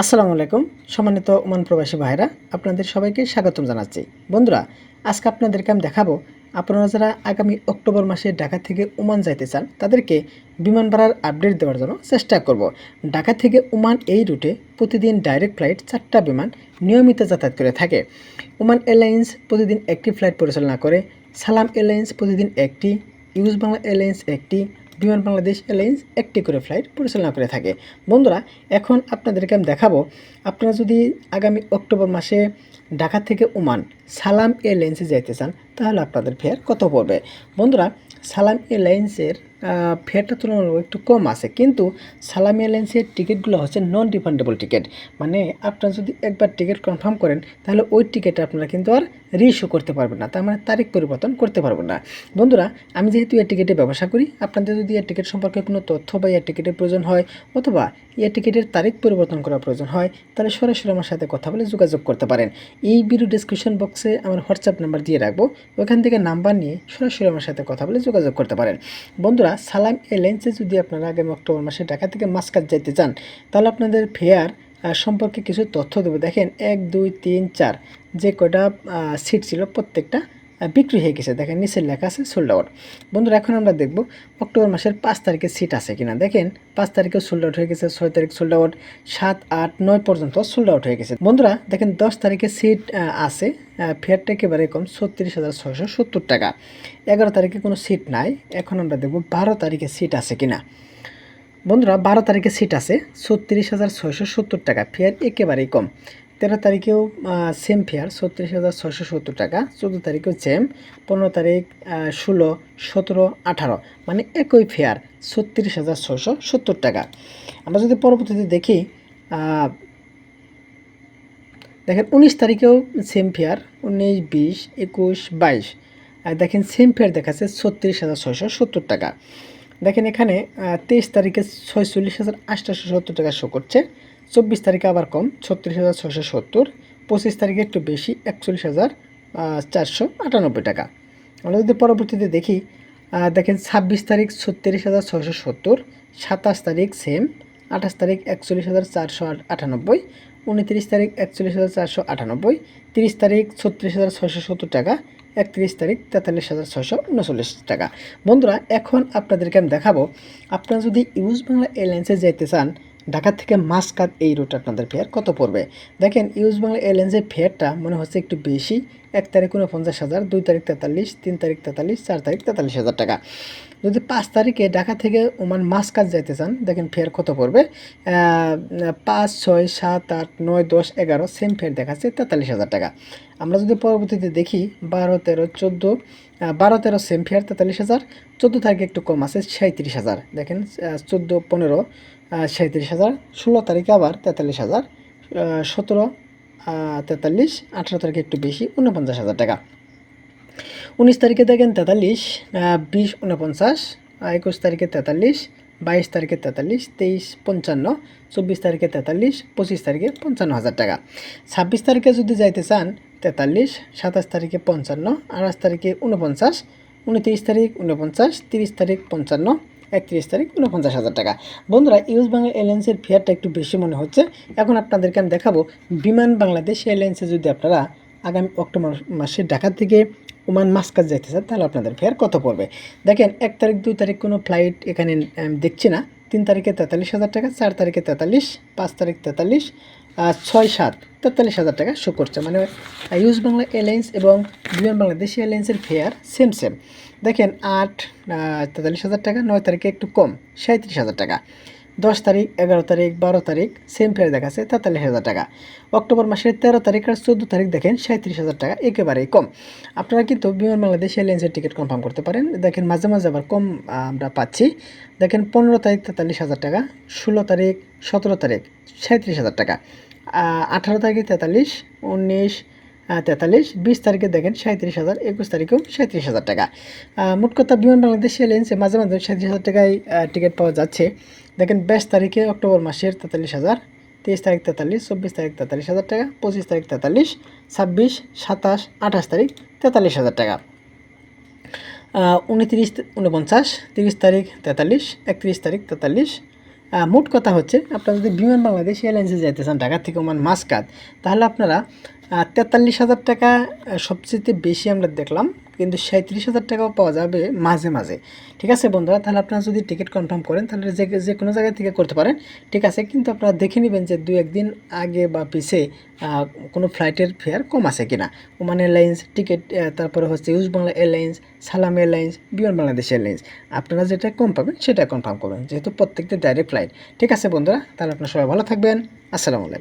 আসসালামু আলাইকুম, সম্মানিত ওমান প্রবাসী ভাইরা আপনাদের সবাইকে স্বাগতম জানাচ্ছি। বন্ধুরা, আজকে আপনাদেরকে আমি দেখাবো, আপনারা যারা আগামী অক্টোবর মাসে ঢাকা থেকে ওমান যাইতে চান, তাদেরকে বিমান ভাড়ার আপডেট দেওয়ার জন্য চেষ্টা করব। ঢাকা থেকে ওমান এই রুটে প্রতিদিন ডাইরেক্ট ফ্লাইট চারটা বিমান নিয়মিত যাতায়াত করে থাকে। ওমান এয়ারলাইন্স প্রতিদিন একটি ফ্লাইট পরিচালনা করে, সালাম এয়ারলাইন্স প্রতিদিন একটি, ইউজ বাংলা এয়ারলাইন্স একটি বিমান বাংলাদেশ এয়ারলাইন্স একটি করে ফ্লাইট পরিচালনা করে থাকে। বন্ধুরা, এখন আপনাদেরকে আমি দেখাবো, আপনারা যদি আগামী অক্টোবর মাসে ঢাকা থেকে ওমান সালাম এয়ারলাইন্সে যাইতে চান, তাহলে আপনাদের ফেয়ার কত পড়বে? বন্ধুরা, সালাম এয়ারলাইন্সের ফেয়ারটা তুলনামূলক একটু কম আছে। কিন্তু সালাম এয়ারলাইন্সের টিকিটগুলো হচ্ছে নন রিফান্ডেবল টিকিট মানে আপনারা যদি একবার টিকিট কনফার্ম করেন, তাহলে ওই টিকিট আপনারা কিন্তু আর রিইস্যু করতে পারবেন না। তার মানে তারিখ পরিবর্তন করতে পারবেন না। বন্ধুরা, আমি যেহেতু এয়ার টিকিটে ব্যবসা করি, আপনাদের যদি এয়ার টিকিট সম্পর্কে কোনো তথ্য বা এয়ার টিকিটের প্রয়োজন হয়, অথবা এয়ার টিকিটের তারিখ পরিবর্তন করার প্রয়োজন হয়, তাহলে সরাসরি আমার সাথে কথা বলে যোগাযোগ করতে পারেন। এই ভিডিও ডিসক্রিপশন বক্সে আমার হোয়াটসঅ্যাপ নাম্বার দিয়ে রাখব। ওখান থেকে নাম্বার নিয়ে সরাসরি আমার সাথে কথা বলে যোগাযোগ করতে পারেন। বন্ধুরা সালাম এয়ারলাইন্সে যদি আপনারা আগামী অক্টোবর মাসে ঢাকা থেকে মাসকাট যেতে চান, তাহলে আপনাদের ফেয়ার সম্পর্কে কিছু তথ্য দেবো। দেখেন, এক, দুই, তিন, চার, যে কটা সিট ছিল প্রত্যেকটা বিক্রি হয়ে গেছে। দেখেন নিচের লেখা আছে সোল্ড আউট বন্ধুরা, এখন আমরা দেখব অক্টোবর মাসের পাঁচ তারিখে সিট আছে কিনা। দেখেন, পাঁচ তারিখে সোল্ড আউট হয়ে গেছে, ছয় তারিখ সোল্ড আউট সাত, আট, নয় পর্যন্ত সোল্ড আউট হয়ে গেছে। বন্ধুরা, দেখেন দশ তারিখে সিট আছে ফেয়ারটা একেবারে কম, ছত্রিশ হাজার ছয়শো সত্তর টাকা। এগারো তারিখে কোনো সিট নাই, এখন আমরা দেখব বারো তারিখে সিট আছে কিনা। বন্ধুরা, বারো তারিখে সিট আছে, ছত্রিশ হাজার ছয়শো সত্তর টাকা ফেয়ার একেবারেই কম। তেরো তারিখেও সেম ফেয়ার ছত্রিশ হাজার ছশো সত্তর টাকা। চোদ্দ তারিখেও সেম পনেরো তারিখ ষোলো, সতেরো, আঠারো মানে একই ফেয়ার ছত্রিশ হাজার ছশো সত্তর টাকা। আমরা যদি পরবর্তীতে দেখি দেখেন উনিশ তারিখেও সেম ফেয়ার উনিশ, বিশ, একুশ, বাইশ। আর দেখেন সেম ফেয়ার দেখাচ্ছে ছত্রিশ হাজার ছয়শো সত্তর টাকা। দেখেন এখানে তেইশ তারিখে ছয়চল্লিশ হাজার আটশোশো সত্তর টাকা শো করছে। চব্বিশ তারিখে আবার কম, ছত্রিশ হাজার ছশো সত্তর, পঁচিশ তারিখে একটু বেশি, একচল্লিশ হাজার চারশো আটানব্বই টাকা। আমরা যদি পরবর্তীতে দেখি দেখেন ছাব্বিশ তারিখ ছত্রিশ হাজার ছশো সত্তর, সাতাশ তারিখ সেম আঠাশ তারিখ একচল্লিশ হাজার চারশো আটানব্বই, উনত্রিশ তারিখ একচল্লিশ হাজার চারশো আটানব্বই, তিরিশ তারিখ ছত্রিশ হাজার ছশো সত্তর টাকা, একত্রিশ তারিখ তেতাল্লিশ হাজার ছশো উনচল্লিশ টাকা। বন্ধুরা, এখন আপনাদেরকে আমি দেখাবো, আপনারা যদি ইউজ বাংলা এয়ারলাইন্সে যেতে চান ঢাকা থেকে মাসকাত এই রুট আপনাদের ফেয়ার কত পড়বে? দেখেন ইউজ বাংলা এয়ারলাইন্সের ফেয়ারটা মনে হচ্ছে একটু বেশি। এক তারিখ উনপঞ্চাশ হাজার, দুই তারিখ তেতাল্লিশ, তিন তারিখ তেতাল্লিশ, চার তারিখ তেতাল্লিশ হাজার টাকা। যদি পাঁচ তারিখে ঢাকা থেকে ওমান মাসকাত যাইতে চান, দেখেন ফের কত পড়বে? পাঁচ, ছয়, সাত, আট, নয়, দশ, এগারো সেম ফেয়ার দেখাচ্ছে, তেতাল্লিশ হাজার টাকা। আমরা যদি পরবর্তীতে দেখি, বারো, তেরো, চোদ্দ বারো, তেরো সেম ফেয়ার তেতাল্লিশ হাজার, চোদ্দ তারিখে একটু কম আছে সাঁত্রিশ হাজার। দেখেন চোদ্দ, পনেরো সাঁত্রিশ হাজার, ষোলো তারিখে আবার তেতাল্লিশ হাজার সতেরো তেতাল্লিশ, আঠেরো তারিখে একটু বেশি উনপঞ্চাশ হাজার টাকা। উনিশ তারিখে দেখেন তেতাল্লিশ বিশ উনপঞ্চাশ একুশ তারিখে তেতাল্লিশ, বাইশ তারিখে তেতাল্লিশ, তেইশ পঞ্চান্ন, চব্বিশ তারিখে তেতাল্লিশ, পঁচিশ তারিখে পঞ্চান্ন হাজার টাকা। ছাব্বিশ তারিখে যদি যাইতে চান, তেতাল্লিশ, সাতাশ তারিখে পঞ্চান্ন, আঠাশ তারিখে উনপঞ্চাশ উনত্রিশ তারিখ উনপঞ্চাশ তিরিশ তারিখ পঞ্চান্ন, একত্রিশ তারিখ উনপঞ্চাশ হাজার টাকা। বন্ধুরা ইউজ বাংলা এয়ারলাইন্সের ফেয়ারটা একটু বেশি মনে হচ্ছে। এখন আপনাদেরকে আমি দেখাবো বিমান বাংলাদেশ এয়ারলাইন্সে যদি আপনারা আগামী অক্টোবর মাসে ঢাকা থেকে ওমান মাসকাজ যাইতে চান তাহলে আপনাদের ফেয়ার কত পড়বে? দেখেন, এক তারিখ, দুই তারিখ কোনো ফ্লাইট এখানে দেখছি না। তিন তারিখে তেতাল্লিশ হাজার টাকা, চার তারিখে তেতাল্লিশ, পাঁচ তারিখ তেতাল্লিশ ছয় সাত, তেতাল্লিশ হাজার টাকা শো করছে। মানে ইউজ বাংলা এয়ারলাইন্স এবং বিমান বাংলাদেশ এয়ারলাইন্সের ফেয়ার সেম সেম দেখেন, আট তেতাল্লিশ হাজার টাকা, নয় তারিখে একটু কম সাঁত্রিশ হাজার টাকা। দশ তারিখ, এগারো তারিখ, বারো তারিখ সেম ফেয়ার দেখাচ্ছে তেতাল্লিশ হাজার টাকা। অক্টোবর মাসের তেরো তারিখ আর চোদ্দ তারিখ দেখেন সাঁত্রিশ হাজার টাকা, একেবারেই কম। আপনারা কিন্তু বিমান বাংলাদেশ এয়ারলাইন্সের টিকিট কনফার্ম করতে পারেন। দেখেন মাঝে মাঝে আবার কম আমরা পাচ্ছি। দেখেন পনেরো তারিখ তেতাল্লিশ হাজার টাকা, ষোলো তারিখ, সতেরো তারিখ সাঁত্রিশ হাজার টাকা। আঠারো তারিখে তেতাল্লিশ, উনিশ তেতাল্লিশ, বিশ তারিখে দেখেন সাঁত্রিশ হাজার, একুশ তারিখেও সাঁত্রিশ হাজার টাকা। মোট কথা বিমান বাংলাদেশ এয়ারলাইন্সে মাঝে মাঝে সাঁত্রিশ হাজার টাকায় টিকিট পাওয়া যাচ্ছে। দেখেন বাইশ তারিখে অক্টোবর মাসের তেতাল্লিশ হাজার, তেইশ তারিখ তেতাল্লিশ, চব্বিশ তারিখ তেতাল্লিশ হাজার টাকা, পঁচিশ তারিখ তেতাল্লিশ, ছাব্বিশ, সাতাশ, আঠাশ তারিখ তেতাল্লিশ হাজার টাকা। উনত্রিশ, উনপঞ্চাশ, তিরিশ তারিখ তেতাল্লিশ, একত্রিশ তারিখ তেতাল্লিশ। মোট কথা হচ্ছে, আপনারা যদি বিমান বাংলাদেশ এয়ারলাইন্সে যাইতে চান, ঢাকা থেকে ওমান মাসকাত, তাহলে আপনারা তেতাল্লিশ হাজার টাকা সবচেয়ে বেশি আমরা দেখলাম, কিন্তু সাঁত্রিশ হাজার টাকাও পাওয়া যাবে মাঝে মাঝে। ঠিক আছে বন্ধুরা, তাহলে আপনারা যদি টিকিট কনফার্ম করেন, তাহলে যে যে কোনো জায়গা থেকে করতে পারেন। ঠিক আছে, কিন্তু আপনারা দেখে নেবেন যে দু একদিন আগে বা পিছে কোনো ফ্লাইটের ফেয়ার কম আছে কিনা। ওমান এয়ারলাইন্স টিকিট তারপরে হচ্ছে US Bangla Airlines Salam Airlines Biman Bangladesh Airlines আপনারা যেটা কম পাবেন, সেটা কনফার্ম করবেন, যেহেতু প্রত্যেকটা ডাইরেক্ট ফ্লাইট ঠিক আছে বন্ধুরা, তাহলে আপনারা সবাই ভালো থাকবেন। আসসালামু আলাইকুম।